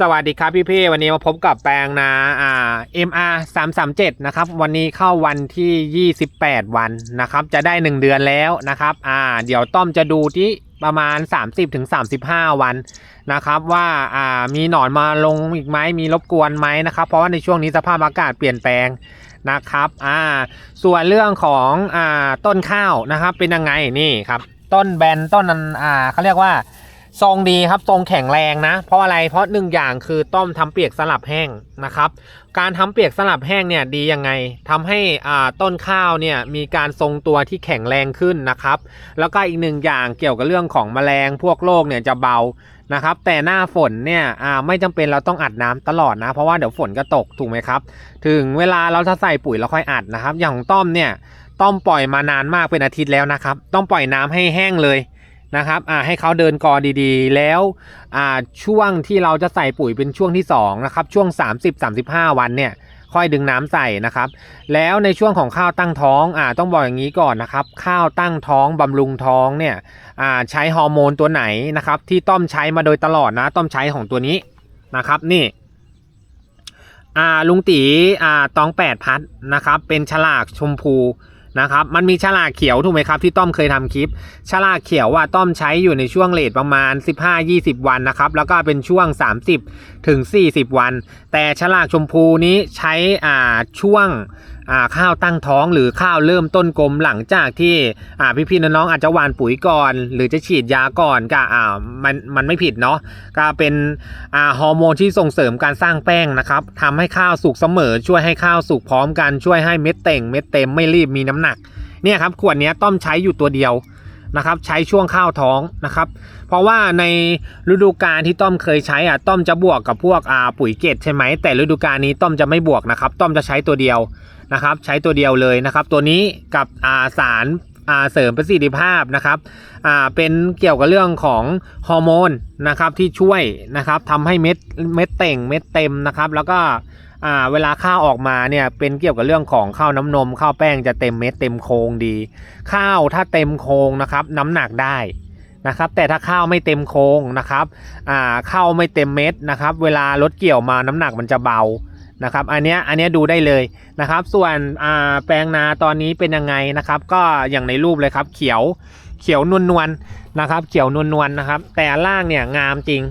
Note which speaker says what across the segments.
Speaker 1: สวัสดีครับพี่ๆวันนี้มาพบกับแปลงนาอ่า MR 3 3 7นะครับวันนี้เข้าวันที่ 28 วันนะครับจะได้ 1 เดือนแล้วนะครับอ่าเดี๋ยวต้อมจะดูที่ประมาณ 30-35วันนะครับว่าอ่ามีหนอนมาลงอีกไหมมีรบกวนไหมนะครับเพราะว่าในช่วงนี้สภาพอากาศเปลี่ยนแปลงนะครับอ่าส่วนเรื่องของอ่าต้นข้าวนะครับเป็นยังไงนี่ครับต้นแบนต้นนั้นอ่าเขาเรียกว่า ทรงดีครับทรงแข็งแรงนะ เพราะอะไรเพราะหนึ่งอย่างคือต้มทำเปียกสลับแห้งนะครับ การทำเปียกสลับแห้งเนี่ยดียังไงทำให้อ่าต้นข้าวเนี่ยมีการทรงตัวที่แข็งแรงขึ้นนะครับ แล้วก็อีกหนึ่งอย่างเกี่ยวกับเรื่องของแมลงพวกโรคเนี่ยจะเบานะครับ แต่หน้าฝนเนี่ยอ่าไม่จำเป็นเราต้องอัดน้ำตลอดนะ เพราะว่าเดี๋ยวฝนก็ตกถูกไหมครับ ถึงเวลาเราจะใส่ปุ๋ยเราค่อยอัดนะครับ อย่างของต้อมเนี่ยต้อมปล่อยมานานมากเป็นอาทิตย์แล้วนะครับ ต้องปล่อยน้ำให้แห้งเลย นะครับอ่าให้เขาเดินกอดีๆ แล้วอ่าช่วงที่เราจะใส่ปุ๋ยเป็นช่วงที่2นะครับช่วง 30-35 วันเนี่ยค่อยดึงน้ำใส่นะครับ แล้วในช่วงของข้าวตั้งท้องอ่าต้องบอกอย่างนี้ก่อนนะครับ ข้าวตั้งท้องบำรุงท้องเนี่ยอ่าใช้ฮอร์โมนตัวไหนนะครับที่ต้อมใช้มาโดยตลอดนะต้อมใช้ของตัวนี้นะครับนี่อ่าลุงตีอ่าตองแปดพัดนะครับเป็นฉลากชมพู นะครับมันมีฉลากเขียวถูกไหมครับที่ต้อมเคยทำคลิป ฉลากเขียวว่าต้อมใช้อยู่ในช่วงเลทประมาณ 15-20 วันนะครับแล้วก็เป็นช่วง 30ถึง40 วัน แต่ฉลากชมพูนี้ใช้อ่าช่วง ข้าวตั้งท้องหรือข้าวเริ่มต้นกลมหลังจากที่อ่พี่ๆน้องๆอาจจะหว่านปุ๋ยก่อน หรือจะฉีดยาก่อนก็มันมันไม่ผิดเนาะก็เป็นฮอร์โมนที่ส่งเสริมการสร้างแป้งนะครับทำให้ข้าวสุกเสมอ ช่วยให้ข้าวสุกพร้อมกันช่วยให้เม็ดเต่งเม็ดเต็มไม่รีบมีน้ำหนักเนี่ยครับขวดนี้ต้อมใช้อยู่ตัวเดียวนะครับใช้ช่วงข้าวท้องนะครับ เพราะว่าในฤดูกาลที่ต้อมเคยใช้อะต้อมจะบวกกับพวกอ่าปุ๋ยเกตใช่ไหมแต่ฤดูกาลนี้ต้อมจะไม่บวกนะครับ ต้อมจะใช้ตัวเดียว นะครับ ใช้ตัวเดียวเลยนะครับ ตัวนี้กับาสารเสริมประสิทธิภาพนะครับเป็นเกี่ยวกับเรื่องของฮอร์โมนนะครับที่ช่วยนะครับทำให้เม็ดเม็ดเต่งเม็ดเต็มนะครับ แล้วก็เวลาข้าวออกมาเนี่ยเป็นเกี่ยวกับเรื่องของข้าวน้ำนมข้าวแป้งจะเต็มเม็ดเต็มโครงดี ข้าวถ้าเต็มโครงนะครับ น้ำหนักได้นะครับ แต่ถ้าข้าวไม่เต็มโครงนะครับข้าวไม่เต็มเม็ดนะครับ เวลารถเกี่ยวมาน้ำหนักมันจะเบา นะครับ อันเนี้ยอันเนี้ยดูได้เลยนะครับ ส่วนแปลงนาตอนนี้เป็นยังไงนะครับ ก็อย่างในรูปเลยครับเขียวเขียวนวลนวลนะครับ เขียวนวลนวลนะครับ แต่ล่างเนี่ยงามจริง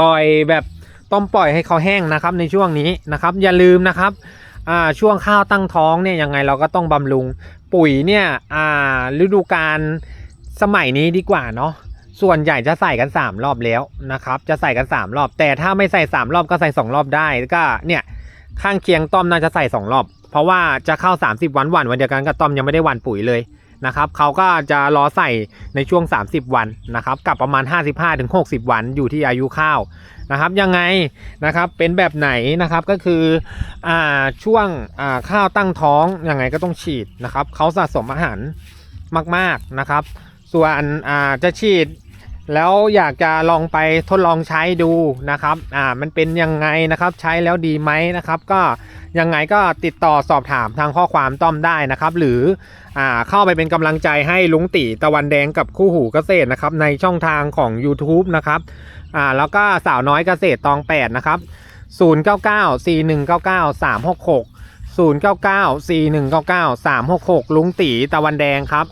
Speaker 1: ปล่อยแบบต้องปล่อยให้เขาแห้งนะครับในช่วงนี้นะครับ อย่าลืมนะครับช่วงข้าวตั้งท้องเนี่ยยังไงเราก็ต้องบำรุงปุ๋ยเนี่ยฤดูกาลสมัยนี้ดีกว่าเนาะ ส่วนใหญ่จะใส่กัน 3 รอบแล้วนะครับ จะใส่กัน 3 รอบ แต่ถ้าไม่ใส่ 3 รอบก็ใส่ 2 รอบได้ก็เนี่ยข้างเคียงต้อมน่าจะใส่ 2 รอบ เพราะว่าจะเข้า 30 วันหวันวันเดียวกันกับต้อมยังไม่ได้หวันปุ๋ยเลยนะครับเขาก็จะรอใส่ในช่วง 30 วันนะครับกับประมาณ 55-60 วันอยู่ที่อายุข้าวนะครับยังไงนะครับเป็นแบบไหนนะครับก็คืออ่าช่วงอ่าข้าวตั้งท้องยังไงก็ต้องฉีดนะครับเขาสะสมอาหารมากๆนะครับ ส่วนอ่าจะฉีด แล้วอยากจะลองไปทดลองใช้ดูนะครับอ่ามันเป็นยังไงนะครับใช้แล้วดีไหมนะครับ ก็ยังไงก็ติดต่อสอบถามทางข้อความต้อมได้นะครับ หรืออ่าเข้าไปเป็นกำลังใจให้ลุงตีตะวันแดงกับคู่หูเกษตรนะครับในช่องทางของ YouTube นะครับอ่าแล้วก็สาวน้อยเกษตรตอง8นะครับ099 4199 366 099 4199 366 ลุงตีตะวันแดงครับ